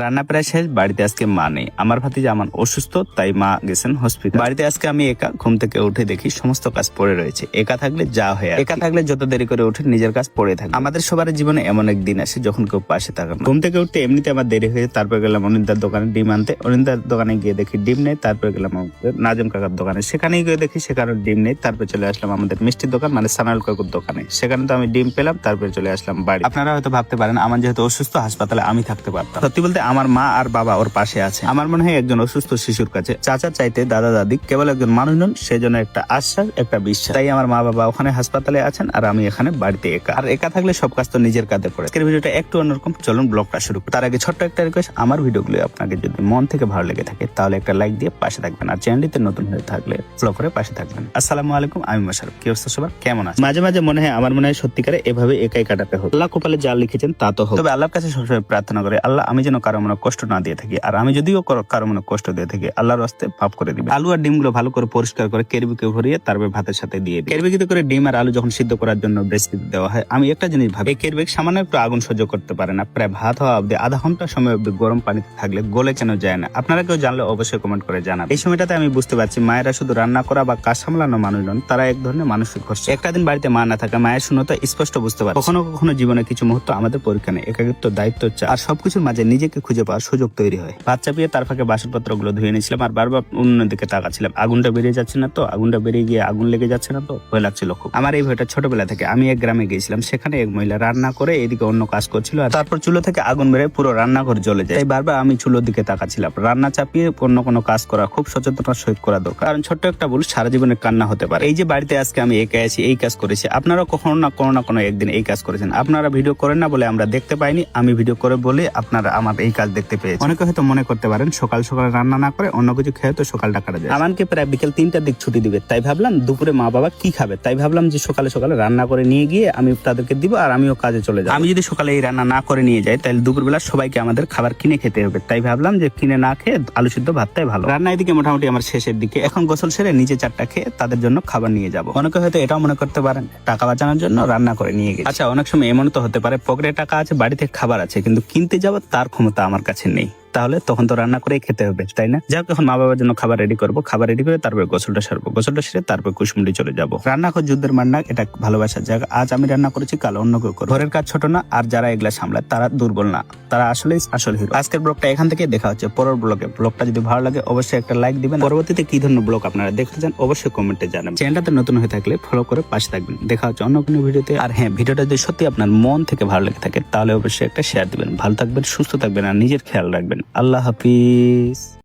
রান্না প্রায় শেষ, বাড়িতে আজকে মা নেই। আমার ভাতিজা আমার অসুস্থ, তাই মা গেছেন হসপিটাল বাড়িতে আজকে আমি একা, ঘুম থেকে উঠে দেখি সমস্ত কাজ পড়ে রয়েছে। একা থাকলে যা হয় একা থাকলে যত দেরি করে উঠে নিজের কাজ পড়ে থাকে। আমাদের সবার জীবনে এমন এক দিন আসে যখন কেউ পাশে থাকে ঘুম থেকে উঠতে এমনিতে আমার দেরি হয়ে তারপর গেলাম অনিন্দার দোকানে ডিম আনতে। অনিন্দার দোকানে গিয়ে দেখি ডিম নেই, তারপর গেলাম নাজম কাকার দোকানে। সেখানে গিয়ে দেখি সেখানে ডিম নেই, তারপর চলে আসলাম আমাদের মিষ্টির দোকান মানে সানাল কাকুর দোকানে। সেখানে তো আমি ডিম পেলাম, তারপরে চলে আসলাম বাড়ি। আপনারা হয়তো ভাবতে পারেন, আমার যেহেতু অসুস্থ, হাসপাতালে আমি থাকতে পারতাম। সত্যি বলতে আমার মা আর বাবা ওর পাশে আছে। আমার মনে হয় একজন অসুস্থ শিশুর কাছে চাচা চাইতে দাদা দাদি কেবল একজন মানুষ নন, সেজন্য একটা আশ্বাস, একটা বিশ্বাস। তাই আমার মা বাবা ওখানে হাসপাতালে আছেন আর আমি এখানে বাড়িতে একা। আর একা থাকলে সব কাজ তো নিজের কাঁধে পড়ে আজকের ভিডিওটা একটু অন্যরকম, চলুন ব্লগটা শুরু তার আগে ছোট্ট একটা রিকোয়েস্ট আমার ভিডিওগুলো আপনাকে যদি মন থেকে ভালো লেগে থাকে, তাহলে একটা লাইক দিয়ে পাশে থাকবেন। আর চ্যানেলটিতে নতুন হয়ে থাকলে ফলো করে পাশে থাকবেন। আসসালামু আলাইকুম, আমি মোশারফ কি অবস্থা সবার? কেমন আছে মাঝে মাঝে মনে হয়, আমার মনে হয় সত্যিকারে এভাবে একাই কাটাতে হবে। আল্লাহ কপালে যা লিখেছেন তা তো হোক। তবে আল্লাহর কাছে সবসময় প্রার্থনা করে, আল্লাহ, আমি যেন কারও মনে কষ্ট না দিয়ে থাকি। আর আমি যদিও কারো- মনে কষ্ট দিয়ে থাকি, আল্লাহর রাস্তে মাফ করে দিবে। আলু আর ডিমগুলো ভালো করে পরিষ্কার করে কেরবিকে ভরিয়ে তারপর ভাতের সাথে দিয়ে দিই কেরবিকিতে করে ডিম আর আলু যখন সিদ্ধ করার জন্য রেসিপি দেওয়া হয়, আমি একটা জিনিস ভাবি কেরবিক সামান্য একটু আগুন সহ্য করতে পারে না। প্রায় ভাত হওয়া অব্দি আধা ঘণ্টা সময় অব্দি গরম পানিতে থাকলে গলে কেন যায় না। আপনারা কেউ জানলে অবশ্যই কমেন্ট করে জানান এই সময়টাতে আমি বুঝতে পারছি, মায়েরা শুধু রান্না করা বা কাজ সামলানো মানুষ নন তারা এক ধরনের মানসিক কষ্ট একটা দিন বাড়িতে মা না থাকা মায়ের শূন্যতা স্পষ্ট বুঝতে পারে কখনো কখনো জীবনে কিছু মুহূর্ত আমাদের পরীক্ষা নেই, একাকিত্ব, দায়িত্ব আর সবকিছুর মাঝে নিজেকে খুঁজে পাওয়ার সুযোগ তৈরি হয়। বাচ্চা পেয়ে তার ফাঁকে বাসনপত্রগুলো ধুয়ে নিয়েছিলাম আর বারবার অন্য দিকে তাকাচ্ছিলাম। আগুনটা বেরিয়ে যাচ্ছে না তো? আগুনটা বেরিয়ে গিয়ে আগুন লেগে যাচ্ছে না তো? ভয় লাগছিল খুব। আমার এই ভয়টা ছোটবেলা থেকে আমি এক গ্রামে গিয়েছিলাম। সেখানে এক মহিলা রান্না করে এদিকে অন্য কাজ করছিল আর তারপর চুলো থেকে আগুন বেড়ে পুরো রান্নাঘর জ্বলে যায়। বারবার আমি চুলোর দিকে তাকাচ্ছিলাম। রান্না চাপিয়ে অন্য কোনো কাজ করা, খুব সচেতনতার সহিত করা দরকার। কারণ ছোট্ট একটা ভুল সারা জীবনের কান্না হতে পারে। এই যে বাড়িতে আজকে আমি একা আছি, এই কাজ করেছি। আপনারা কখনো না কোনো না কোনো একদিন এই কাজ করেছেন। আপনারা ভিডিও করেন না বলে আমরা দেখতে পাইনি। আমি ভিডিও করে বলে আপনারা আমার এই কাজ দেখতে পেয়েছেন অনেকে হয়তো মনে করতে পারেন সকাল সকাল রান্না না করে অন্য কিছু খেয়ে তো সকালটা কাটা যায়। আমাকে প্রায় বিকেল তিনটার দিক ছুটি দিবে। তাই ভাবলাম দুপুরে মা বাবা কি খাবে? তাই ভাবলাম যে সকালে সকালে রান্না করে নিয়ে গিয়ে আমি তাদেরকে দিব আর আমিও কাজে চলে যাব। আমি যদি সকালে এই রান্না না করে নিয়ে যাই তাহলে দুপুরবেলা সবাইকে আমাদের খাবার কিনে খেতে হবে। তাই ভাবলাম যে কিনে না খেয়ে আলু সিদ্ধ ভাতটাই ভালো। রান্না এদিকে মোটামুটি আমার শেষের দিকে। এখন গোসল সেরে নিচে চারটা খেয়ে তাদের জন্য খাবার নিয়ে যাব। অনেকে হয়তো এটাও মনে করতে পারেন টাকা বাঁচানোর জন্য রান্না করে নিয়ে গেছে। আচ্ছা অনেক সময় এমন তো হতে পারে পকেটে টাকা আছে বাড়িতে খাবার আছে কিন্তু কিনতে যাব তার ক্ষমতা আমার কাছে নেই। তাহলে তখন তো রান্না করেই খেতে হবে, তাই না? যাক, এখন মা বাবার জন্য খাবার রেডি করব, খাবার রেডি করে তারপর গোসলটা সারবো। গোসলটা সেরে তারপর কুশমুন্ডি চলে যাব। রান্না করে যুদ্ধের মান্না, এটা ভালোবাসার জায়গা আজ আমি রান্না করেছি, কাল অন্য কেউ করবে। ঘরের কাজ ছোট না, আর যারা এগুলা সামলায়, তারা দুর্বল না। তারা আসলে আসল হিরো আজকের ব্লগটা এখান থেকে দেখা হচ্ছে। পরের ব্লগে। ব্লগটা যদি ভালো লাগে, অবশ্যই একটা লাইক দিবেন। পরবর্তীতে কি ধরনের ব্লগ আপনারা দেখতে চান অবশ্যই কমেন্টে জানাবেন। চ্যানেলটাতে নতুন হয়ে থাকলে ফলো করে পাশে থাকবেন। দেখা হচ্ছে অন্য কোনো ভিডিওতে। আর হ্যাঁ ভিডিওটা যদি সত্যি আপনার মন থেকে ভালো লেগে থাকে, তাহলে অবশ্যই একটা শেয়ার দিবেন। ভালো থাকবেন, সুস্থ থাকবেন, আর নিজের খেয়াল রাখবেন। আল্লাহ হাফিজ।